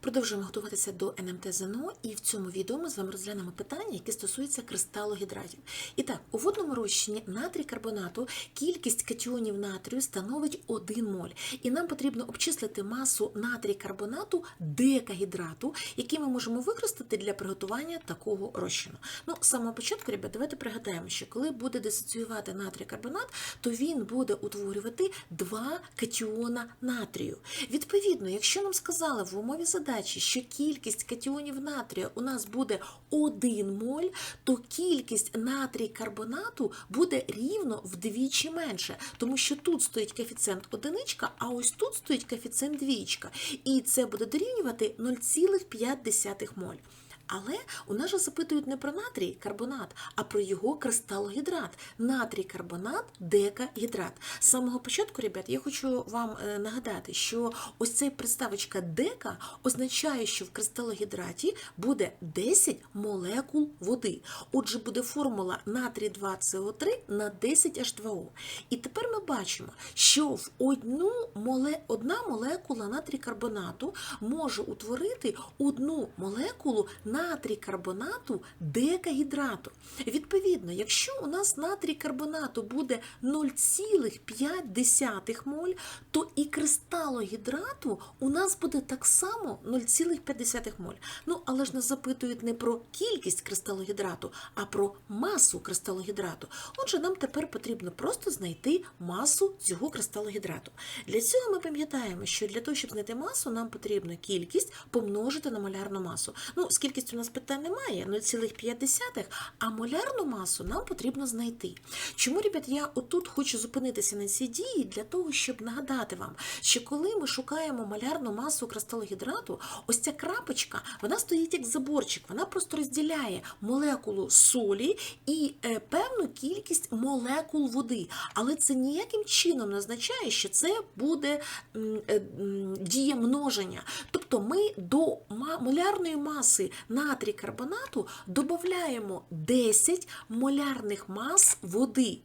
Продовжуємо готуватися до НМТ ЗНО, і в цьому відео ми з вами розглянемо питання, які стосуються кристалогідратів. І так, у водному розчині натрій карбонату кількість катіонів натрію становить 1 моль. І нам потрібно обчислити масу натрій карбонату декагідрату, який ми можемо використати для приготування такого розчину. Ну, з самого початку, ребят, давайте пригадаємо, що коли буде дисоціювати натрій карбонат, то він буде утворювати два катіона натрію. Відповідно, якщо нам сказали в умові задачі, що кількість катіонів натрія у нас буде 1 моль, то кількість натрій карбонату буде рівно вдвічі менше, тому що тут стоїть коефіцієнт одиничка, а ось тут стоїть коефіцієнт двічка. І це буде дорівнювати 0,5 моль. Але у нас же запитують не про натрій карбонат, а про його кристалогідрат. Натрій карбонат, декагідрат. З самого початку, ребят, я хочу вам е, нагадати, що ось цей приставочка дека означає, що в кристалогідраті буде 10 молекул води. Отже, буде формула натрій 2СО3 на 10 H2O. І тепер ми бачимо, що в одну моле... одна молекула натрій карбонату може утворити одну молекулу натрій карбонату декагідрату. Відповідно, якщо у нас натрій карбонату буде 0,5 моль, то і кристалогідрату у нас буде так само 0,5 моль. Ну, але ж нас запитують не про кількість кристалогідрату, а про масу кристалогідрату. Отже, нам тепер потрібно просто знайти масу цього кристалогідрату. Для цього ми пам'ятаємо, що для того, щоб знайти масу, нам потрібно кількість помножити на молярну масу. Ну, з у нас питань немає 0,5, а молярну масу нам потрібно знайти. Чому, ребят, я отут хочу зупинитися на цій дії для того, щоб нагадати вам, що коли ми шукаємо малярну масу кристалогідрату, ось ця крапочка, вона стоїть як заборчик, вона просто розділяє молекулу солі і е, певну кількість молекул води. Але це ніяким чином не означає, що це буде е, дія множення. Тобто ми до молярної маси натрій карбонату додаємо 10 молярних мас води.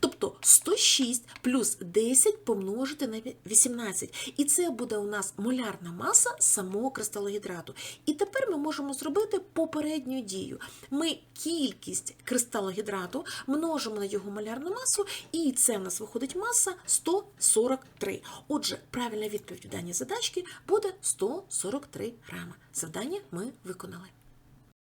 Тобто 106 плюс 10 помножити на 18. І це буде у нас молярна маса самого кристалогідрату. І тепер ми можемо зробити попередню дію. Ми кількість кристалогідрату множимо на його молярну масу, і це в нас виходить маса 143. Отже, правильна відповідь в даній задачці буде 143 грама. Завдання ми виконали.